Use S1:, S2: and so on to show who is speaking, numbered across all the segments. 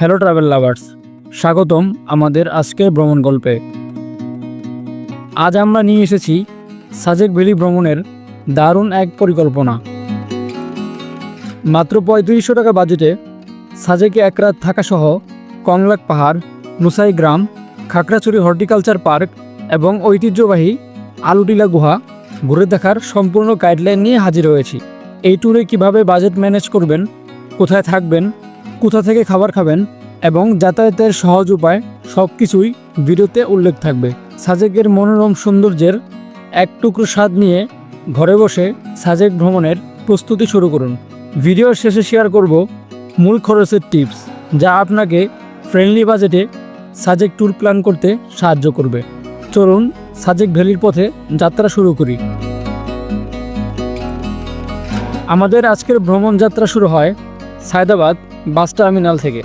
S1: Hello travel lovers স্বাগতম আমাদের আজকের ভ্রমণ গল্পে। আজ আমরা নিয়ে এসেছি সাজেক ভ্যালি ভ্রমণের দারুণ এক পরিকল্পনা। মাত্র পঁয়ত্রিশশো টাকা বাজেটে সাজেকে এক রাত থাকাসহ কংলাক পাহাড়, নুসাই গ্রাম, খাগড়াছড়ি হর্টিকালচার পার্ক এবং ঐতিহ্যবাহী আলুটিলা গুহা ঘুরে দেখার সম্পূর্ণ গাইডলাইন নিয়ে হাজির হয়েছি। এই ট্যুরে কীভাবে বাজেট ম্যানেজ করবেন, কোথায় থাকবেন কোথা থেকে খাবার খাবেন এবং যাতায়াতের সহজ উপায় সব কিছুই ভিডিওতে উল্লেখ থাকবে। সাজেকের মনোরম সৌন্দর্যের এক টুকরো স্বাদ নিয়ে ঘরে বসে সাজেক ভ্রমণের প্রস্তুতি শুরু করুন। ভিডিওর শেষে শেয়ার করব মূল খরচের টিপস যা আপনাকে ফ্রেন্ডলি বাজেটে সাজেক ট্যুর প্ল্যান করতে সাহায্য করবে। চলুন সাজেক ভ্যালির পথে যাত্রা শুরু করি। আমাদের আজকের ভ্রমণ যাত্রা শুরু হয় সায়দাবাদ বাস টার্মিনাল থেকে।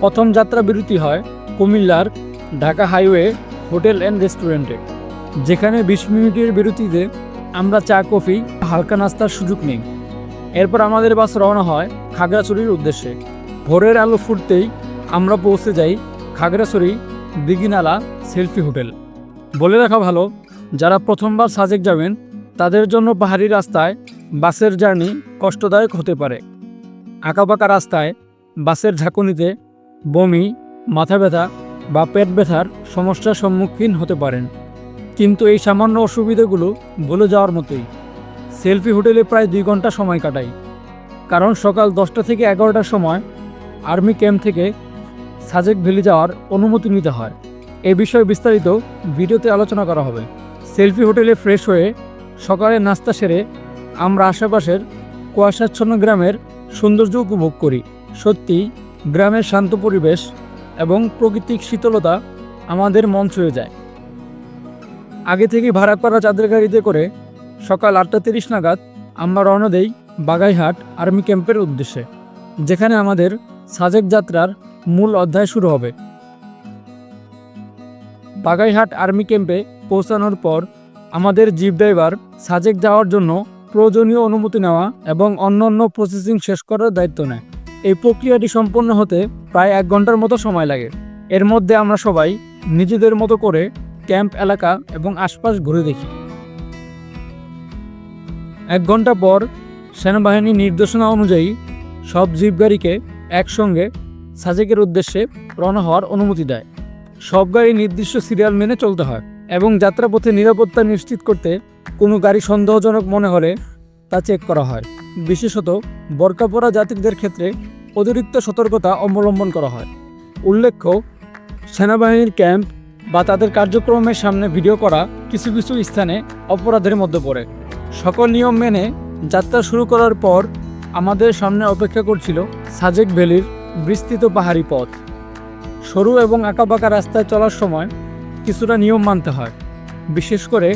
S1: প্রথম যাত্রা বিরতি হয় কুমিল্লার ঢাকা হাইওয়ে হোটেল অ্যান্ড রেস্টুরেন্টে। যেখানে বিশ মিনিটের বিরতিতে আমরা চা, কফি, হালকা নাস্তার সুযোগ নিই। এরপর আমাদের বাস রওনা হয় খাগড়াছড়ির উদ্দেশ্যে। ভোরের আলো ফুটতেই আমরা পৌঁছে যাই খাগড়াছড়ি দিঘিনালা সেলফি হোটেল। বলে রাখা ভালো, যারা প্রথমবার সাজেক যাবেন, তাদের জন্য পাহাড়ি রাস্তায় বাসের জার্নি কষ্টদায়ক হতে পারে। আঁকাবাঁকা রাস্তায় বাসের ঝাঁকুনিতে বমি, মাথা ব্যথা বা পেট ব্যথার সমস্যার সম্মুখীন হতে পারেন। কিন্তু এই সামান্য অসুবিধাগুলো ভুলে যাওয়ার মতোই। সেলফি হোটেলে প্রায় দুই ঘণ্টা সময় কাটাই। কারণ সকাল দশটা থেকে এগারোটার সময় আর্মি ক্যাম্প থেকে সাজেক ভ্যালি যাওয়ার অনুমতি নিতে হয়। এ বিষয়ে বিস্তারিত ভিডিওতে আলোচনা করা হবে। সেলফি হোটেলে ফ্রেশ হয়ে সকালে নাস্তা সেরে আমরা আশেপাশের কুয়াশাচ্ছন্ন গ্রামের সৌন্দর্য উপভোগ করি। সত্যি, গ্রামের শান্ত পরিবেশ এবং প্রকৃতিক শীতলতা আমাদের মন ছুঁয়ে যায়। আগে থেকে ভাড়া করা চাঁদের গাড়িতে করে সকাল আটটা তিরিশ নাগাদ আমরা রওনা দেই বাগাইহাট আর্মি ক্যাম্পের উদ্দেশ্যে, যেখানে আমাদের সাজেক যাত্রার মূল অধ্যায় শুরু হবে। বাগাইহাট আর্মি ক্যাম্পে পৌঁছানোর পর আমাদের জিপ ড্রাইভার সাজেক যাওয়ার জন্য প্রয়োজনীয় অনুমতি নেওয়া এবং অন্যান্য প্রসেসিং শেষ করার দায়িত্ব নেয়। এই প্রক্রিয়াটি সম্পন্ন হতে প্রায় এক ঘণ্টার মতো সময় লাগে। এর মধ্যে আমরা সবাই নিজেদের মতো করে ক্যাম্প এলাকা এবং আশপাশ ঘুরে দেখি। এক ঘণ্টা পর সেনাবাহিনীর নির্দেশনা অনুযায়ী সব জিপ গাড়িকে একসঙ্গে সাজেকের উদ্দেশ্যে রওনা হওয়ার অনুমতি দেয়। সব গাড়ি নির্দিষ্ট সিরিয়াল মেনে চলতে হয় এবং যাত্রাপথে নিরাপত্তা নিশ্চিত করতে কোনো গাড়ি সন্দেহজনক মনে হলে তা চেক করা হয়। বিশেষত বরকা পরা যাত্রীদের ক্ষেত্রে অতিরিক্ত সতর্কতা অবলম্বন করা হয়। উল্লেখ্য, সেনাবাহিনীর ক্যাম্প বা তাদের কার্যক্রমের সামনে ভিডিও করা কিছু কিছু স্থানে অপরাধের মধ্যে পড়ে। সকল নিয়ম মেনে যাত্রা শুরু করার পর আমাদের সামনে অপেক্ষা করছিল সাজেক ভ্যালির বিস্তৃত পাহাড়ি পথ। সরু এবং আঁকাবাঁকা রাস্তায় চলার সময় কিছুটা নিয়ম মানতে হয়। বিশেষ করে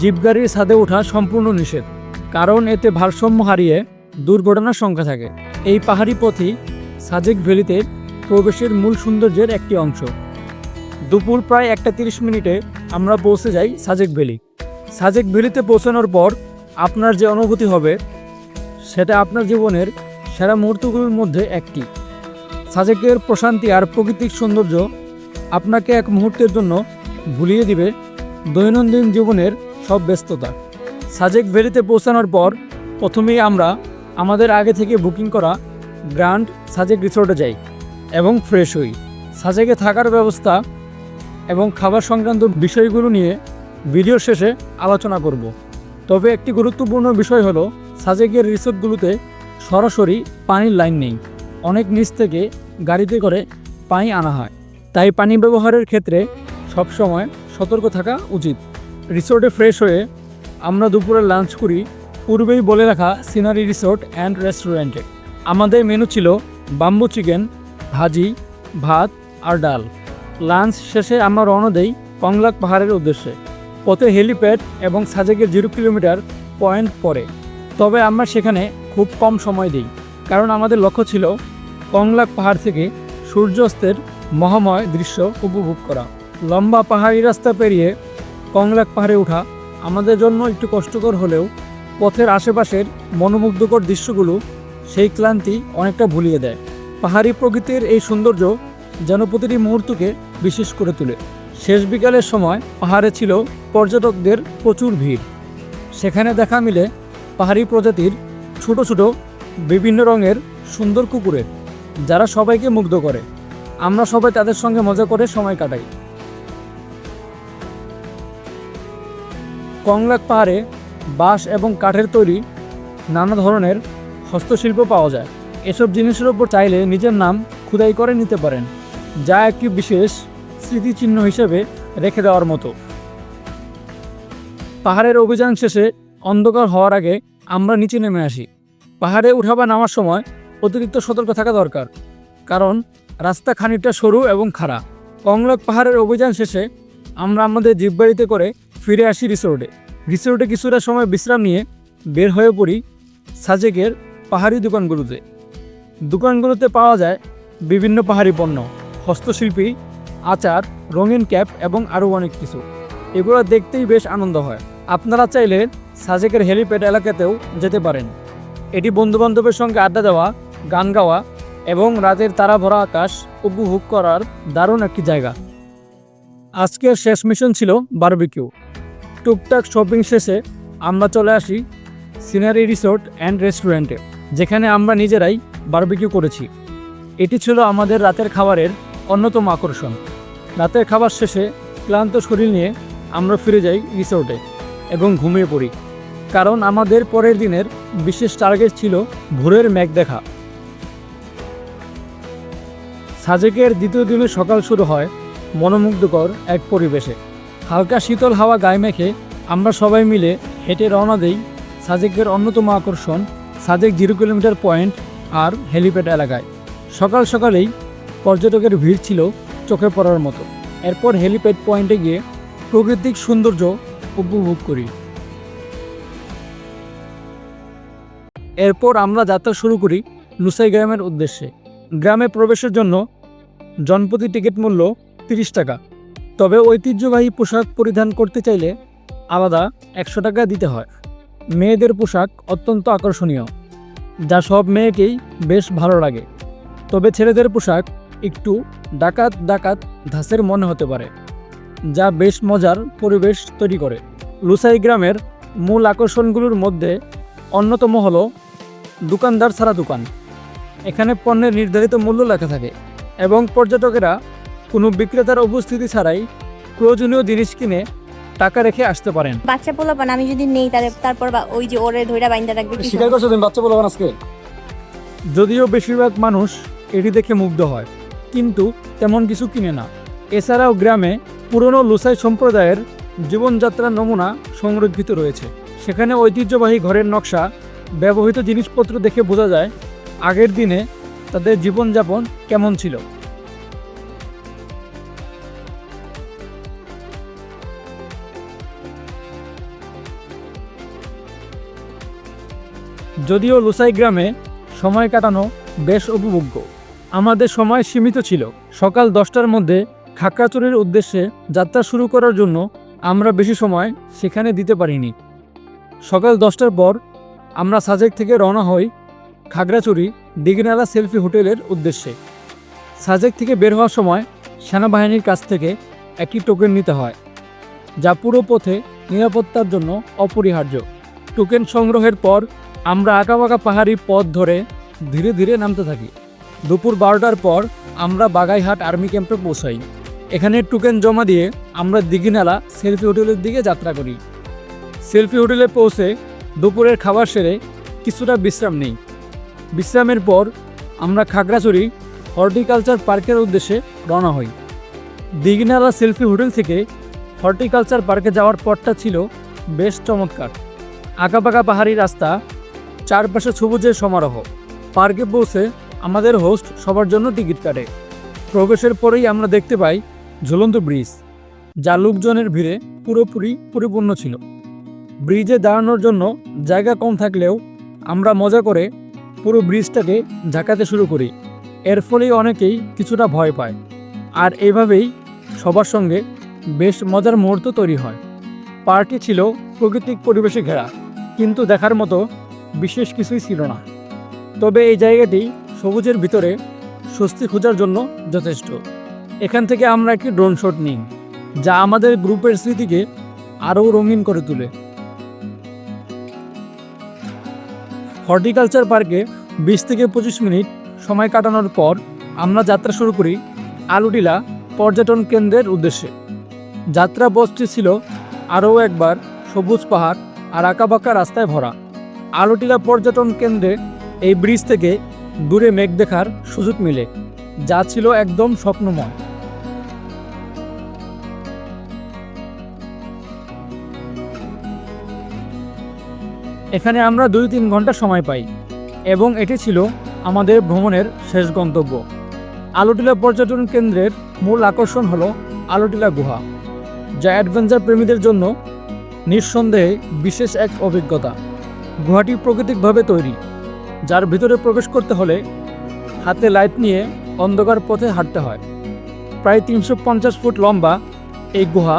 S1: জিপ গাড়ির ছাদে ওঠা সম্পূর্ণ নিষেধ, কারণ এতে ভারসাম্য হারিয়ে দুর্ঘটনার সংখ্যা থাকে। এই পাহাড়ি পথই সাজেক ভ্যালিতে প্রবেশের মূল সৌন্দর্যের একটি অংশ। দুপুর প্রায় একটা তিরিশ মিনিটে আমরা পৌঁছে যাই সাজেক ভ্যালি। সাজেক ভ্যালিতে পৌঁছানোর পর আপনার যে অনুভূতি হবে, সেটা আপনার জীবনের সেরা মুহূর্তগুলোর মধ্যে একটি। সাজেকের প্রশান্তি আর প্রাকৃতিক সৌন্দর্য আপনাকে এক মুহূর্তের জন্য ভুলিয়ে দিবে দৈনন্দিন জীবনের সব ব্যস্ততা। সাজেক ভ্যালিতে পৌঁছানোর পর প্রথমেই আমরা আমাদের আগে থেকে বুকিং করা গ্র্যান্ড সাজেক রিসোর্টে যাই এবং ফ্রেশ হই। সাজেকে থাকার ব্যবস্থা এবং খাবার সংক্রান্ত বিষয়গুলো নিয়ে ভিডিও শেষে আলোচনা করব। তবে একটি গুরুত্বপূর্ণ বিষয় হলো, সাজেকের রিসোর্টগুলোতে সরাসরি পানির লাইন নেই। অনেক নিচ থেকে গাড়িতে করে পানি আনা হয়। তাই পানি ব্যবহারের ক্ষেত্রে সবসময় সতর্ক থাকা উচিত। রিসোর্টে ফ্রেশ হয়ে আমরা দুপুরে লাঞ্চ করি। পূর্বেই বলে রাখা সিনারি রিসোর্ট অ্যান্ড রেস্টুরেন্টে। আমাদের মেনু ছিল বাম্বু চিকেন, ভাজি, ভাত আর ডাল। লাঞ্চ শেষে আমরা রওনা দেই কংলাক পাহাড়ের উদ্দেশ্যে। পথে হেলিপ্যাড এবং সাজেকের জিরো কিলোমিটার পয়েন্ট পড়ে। তবে আমরা সেখানে খুব কম সময় দিই, কারণ আমাদের লক্ষ্য ছিল কংলাক পাহাড় থেকে সূর্যাস্তের মহাময় দৃশ্য উপভোগ করা। লম্বা পাহাড়ি রাস্তা পেরিয়ে কংলাক পাহাড়ে ওঠা আমাদের জন্য একটু কষ্টকর হলেও পথের আশেপাশের মনোমুগ্ধকর দৃশ্যগুলো সেই ক্লান্তি অনেকটা ভুলিয়ে দেয়। পাহাড়ি প্রকৃতির এই সৌন্দর্য যেন প্রতিটি মুহূর্তকে বিশেষ করে তোলে। শেষ বিকালের সময় পাহাড়ে ছিল পর্যটকদের প্রচুর ভিড়। সেখানে দেখা মিলে পাহাড়ি প্রজাতির ছোট ছোট বিভিন্ন রঙের সুন্দর কুকুরের যারা সবাইকে মুগ্ধ করে। আমরা সবাই তাদের সঙ্গে মজা করে সময় কাটাই। কংলাক পাহাড়ে বাঁশ এবং কাঠের তৈরি নানা ধরনের হস্তশিল্প পাওয়া যায়। এসব জিনিসের ওপর চাইলে নিজের নাম খুদাই করে নিতে পারেন, যা একটি বিশেষ স্মৃতিচিহ্ন হিসেবে রেখে দেওয়ার মতো। পাহাড়ের অভিযান শেষে অন্ধকার হওয়ার আগে আমরা নিচে নেমে আসি। পাহাড়ে উঠা বা নামার সময় অতিরিক্ত সতর্ক থাকা দরকার। কারণ রাস্তা খানিকটা সরু এবং খাড়া। কংলক পাহাড়ের অভিযান শেষে আমরা আমাদের জিপবাড়িতে করে ফিরে আসি রিসোর্টে। রিসোর্টে কিছুটা সময় বিশ্রাম নিয়ে বের হয়ে পড়ি সাজেকের পাহাড়ি দোকানগুলোতে। দোকানগুলোতে পাওয়া যায় বিভিন্ন পাহাড়ি পণ্য, হস্তশিল্পী, আচার, রঙিন ক্যাপ এবং আরও অনেক কিছু। এগুলো দেখতেই বেশ আনন্দ হয়। আপনারা চাইলে সাজেকের হেলিপ্যাড এলাকাতেও যেতে পারেন। এটি বন্ধুবান্ধবের সঙ্গে আড্ডা দেওয়া গান গাওয়া এবং রাতের তারা ভরা আকাশ উপভোগ করার দারুণ একটি জায়গা। আজকের শেষ মিশন ছিল বারবিকিউ। টুকটাক শপিং শেষে আমরা চলে আসি সিনারি রিসোর্ট অ্যান্ড রেস্টুরেন্টে, যেখানে আমরা নিজেরাই বারবিকিউ করেছি। এটি ছিল আমাদের রাতের খাবারের অন্যতম আকর্ষণ। রাতের খাবার শেষে ক্লান্ত শরীর নিয়ে আমরা ফিরে যাই রিসোর্টে এবং ঘুমিয়ে পড়ি। কারণ আমাদের পরের দিনের বিশেষ টার্গেট ছিল ভোরের মেঘ দেখা। সাজেকের দ্বিতীয় দিনে সকাল শুরু হয় মনোমুগ্ধকর এক পরিবেশে। হালকা শীতল হাওয়া গায়ে মেখে আমরা সবাই মিলে হেঁটে রওনা দেই সাজেকের অন্যতম আকর্ষণ সাজেক জিরো কিলোমিটার পয়েন্ট আর হেলিপ্যাড এলাকায়। সকাল সকালেই পর্যটকের ভিড় ছিল চোখে পড়ার মতো। এরপর হেলিপ্যাড পয়েন্টে গিয়ে প্রাকৃতিক সৌন্দর্য উপভোগ করি। এরপর আমরা যাত্রা শুরু করি লুসাই গ্রামের উদ্দেশ্যে। গ্রামে প্রবেশের জন্য জনপ্রতি টিকিট মূল্য তিরিশ টাকা। তবে ঐতিহ্যবাহী পোশাক পরিধান করতে চাইলে আলাদা একশো টাকা দিতে হয়। মেয়েদের পোশাক অত্যন্ত আকর্ষণীয়, যা সব মেয়েকেই বেশ ভালো লাগে। তবে ছেলেদের পোশাক একটু ডাকাত ডাকাত ধাসের মনে হতে পারে, যা বেশ মজার পরিবেশ তৈরি করে। লুসাই গ্রামের মূল আকর্ষণগুলোর মধ্যে অন্যতম হলো দোকানদার ছাড়া দোকান। এখানে পণ্যের নির্ধারিত মূল্য লেখা থাকে। এবং পর্যটকেরা কোনো বিক্রেতার উপস্থিতি ছাড়াই প্রয়োজনীয় জিনিস কিনে টাকা রেখে আসতে পারেন।
S2: বাচ্চা পোলাপান আমি যদি নেই তাহলে তারপর বা- ওই যে ওরে ধইরা বাইন্দা রাখবে কি
S1: স্বীকার করছ তুমি বাচ্চা বলবেন আজকে? যদিও বেশিরভাগ মানুষ এটি দেখে মুগ্ধ হয় কিন্তু তেমন কিছু কিনে না। এছাড়াও গ্রামে পুরনো লুসাই সম্প্রদায়ের জীবনযাত্রার নমুনা সংরক্ষিত রয়েছে। সেখানে ঐতিহ্যবাহী ঘরের নকশা ব্যবহৃত জিনিসপত্র দেখে বোঝা যায় আগের দিনে তাদের জীবনযাপন কেমন ছিল? যদিও লুসাই গ্রামে সময় কাটানো বেশ উপভোগ্য। আমাদের সময় সীমিত ছিল। সকাল দশটার মধ্যে খাকড়াচুরির উদ্দেশ্যে যাত্রা শুরু করার জন্য আমরা বেশি সময় সেখানে দিতে পারিনি। সকাল দশটার পর আমরা সাজেক থেকে রওনা হই খাগড়াছড়ি দিঘনালা সেলফি হোটেলের উদ্দেশ্যে। সাজেক থেকে বের হওয়ার সময় সেনাবাহিনীর কাছ থেকে একটি টোকেন নিতে হয়, যা পুরো পথে নিরাপত্তার জন্য অপরিহার্য। টোকেন সংগ্রহের পর আমরা আঁকাবাঁকা পাহাড়ি পথ ধরে ধীরে ধীরে নামতে থাকি। দুপুর বারোটার পর আমরা বাগাইহাট আর্মি ক্যাম্পে পৌঁছাই। এখানে টোকেন জমা দিয়ে আমরা দিঘিনালা সেলফি হোটেলের দিকে যাত্রা করি। সেলফি হোটেলে পৌঁছে দুপুরের খাবার সেরে কিছুটা বিশ্রাম নেই। বিশ্রামের পর আমরা খাগড়াছড়ি হর্টিকালচার পার্কের উদ্দেশ্যে রওনা হই। দিঘিনালা সেলফি হোটেল থেকে হর্টিকালচার পার্কে যাওয়ার পথটা ছিল বেশ চমৎকার। আঁকাপাকা পাহাড়ি রাস্তা, চারপাশে সবুজের সমারোহ। পার্কে পৌঁছে আমাদের হোস্ট সবার জন্য টিকিট কাটে। প্রবেশের পরেই আমরা দেখতে পাই ঝুলন্ত ব্রিজ, যা লোকজনের ভিড়ে পুরোপুরি পরিপূর্ণ ছিল। ব্রিজে দাঁড়ানোর জন্য জায়গা কম থাকলেও আমরা মজা করে পুরো ব্রিজটাকে ঝাঁকাতে শুরু করি। এর ফলে অনেকেই কিছুটা ভয় পায়। আর এইভাবেই সবার সঙ্গে বেশ মজার মুহূর্ত তৈরি হয়। পার্টি ছিল প্রাকৃতিক পরিবেশে ঘেরা, কিন্তু দেখার মতো বিশেষ কিছুই ছিল না। তবে এই জায়গাটি সবুজের ভিতরে স্বস্তি খোঁজার জন্য যথেষ্ট। এখান থেকে আমরা একটি ড্রোন শট নিই, যা আমাদের গ্রুপের স্মৃতিকে আরও রঙিন করে তোলে। হর্টিকালচার পার্কে বিশ থেকে পঁচিশ মিনিট সময় কাটানোর পর আমরা যাত্রা শুরু করি আলুটিলা পর্যটন কেন্দ্রের উদ্দেশ্যে। যাত্রা বসটি ছিল আরও একবার সবুজ পাহাড় আর আঁকাবাঁকা রাস্তায় ভরা। আলুটিলা পর্যটন কেন্দ্রে এই ব্রিজ থেকে দূরে মেঘ দেখার সুযোগ মিলে, যা ছিল একদম স্বপ্নময়। এখানে আমরা দুই তিন ঘণ্টা সময় পাই, এবং এটি ছিল আমাদের ভ্রমণের শেষ গন্তব্য। আলোটিলা পর্যটন কেন্দ্রের মূল আকর্ষণ হলো আলোটিলা গুহা, যা অ্যাডভেঞ্চার প্রেমীদের জন্য নিঃসন্দেহে বিশেষ এক অভিজ্ঞতা। গুহাটি প্রাকৃতিকভাবে তৈরি, যার ভিতরে প্রবেশ করতে হলে হাতে লাইট নিয়ে অন্ধকার পথে হাঁটতে হয়। প্রায় তিনশো পঞ্চাশ ফুট লম্বা এই গুহা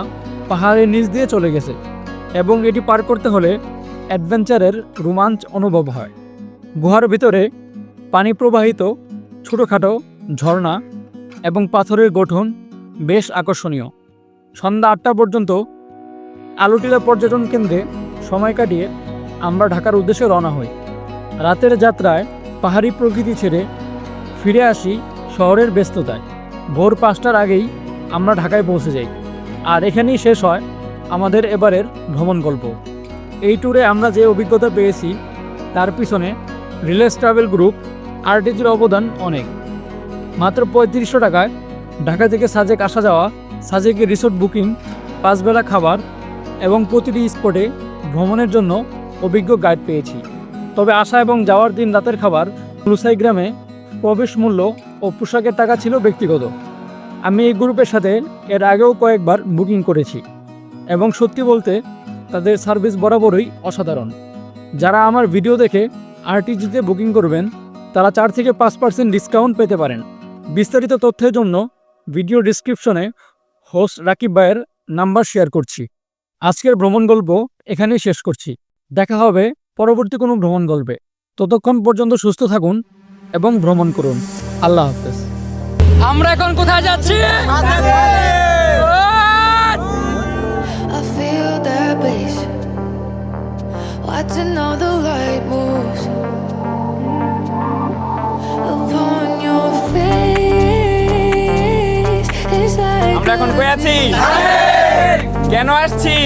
S1: পাহাড়ের নিচ দিয়ে চলে গেছে, এবং এটি পার করতে হলে অ্যাডভেঞ্চারের রোমাঞ্চ অনুভব হয়। গুহার ভিতরে পানি প্রবাহিত, ছোটোখাটো ঝর্ণা এবং পাথরের গঠন বেশ আকর্ষণীয়। সন্ধ্যা আটটা পর্যন্ত আলুটিলা পর্যটন কেন্দ্রে সময় কাটিয়ে আমরা ঢাকার উদ্দেশ্যে রওনা হই। রাতের যাত্রায় পাহাড়ি প্রকৃতি ছেড়ে ফিরে আসি শহরের ব্যস্ততায়। ভোর পাঁচটার আগেই আমরা ঢাকায় পৌঁছে যাই। আর এখানেই শেষ হয় আমাদের এবারের ভ্রমণ গল্প এই ট্যুরে আমরা যে অভিজ্ঞতা পেয়েছি, তার পিছনে রিলেস ট্রাভেল গ্রুপ আরটিজির অবদান অনেক। মাত্র পঁয়ত্রিশশো টাকায় ঢাকা থেকে সাজেক আসা যাওয়া, সাজেকের রিসোর্ট বুকিং পাঁচবেলা খাবার এবং প্রতিটি স্পটে ভ্রমণের জন্য অভিজ্ঞ গাইড পেয়েছি। তবে আসা এবং যাওয়ার দিন রাতের খাবার লুসাই গ্রামে প্রবেশ মূল্য ও পোশাকের টাকা ছিল ব্যক্তিগত। আমি এই গ্রুপের সাথে এর আগেও কয়েকবার বুকিং করেছি। এবং সত্যি বলতে তাদের সার্ভিস বরাবরই অসাধারণ। যারা আমার ভিডিও দেখে আরটিজিতে বুকিং করবেন তারা চার থেকে পাঁচ পার্সেন্ট ডিসকাউন্ট পেতে পারেন। বিস্তারিত তথ্যের জন্য ভিডিও ডিসক্রিপশনে হোস্ট রাকিব ভাইয়ের নাম্বার শেয়ার করছি। আজকের ভ্রমণ গল্প এখানেই শেষ করছি। দেখা হবে পরবর্তী কোনো ভ্রমণ গল্পে। ততক্ষণ পর্যন্ত সুস্থ থাকুন এবং ভ্রমণ করুন। আল্লাহ হাফেজ। আমরা এখন কোথায় যাচ্ছি?
S3: feel that bliss. Watching all the light moves upon your face. It's like
S1: আমরা এখন কই আছি কেন আসছি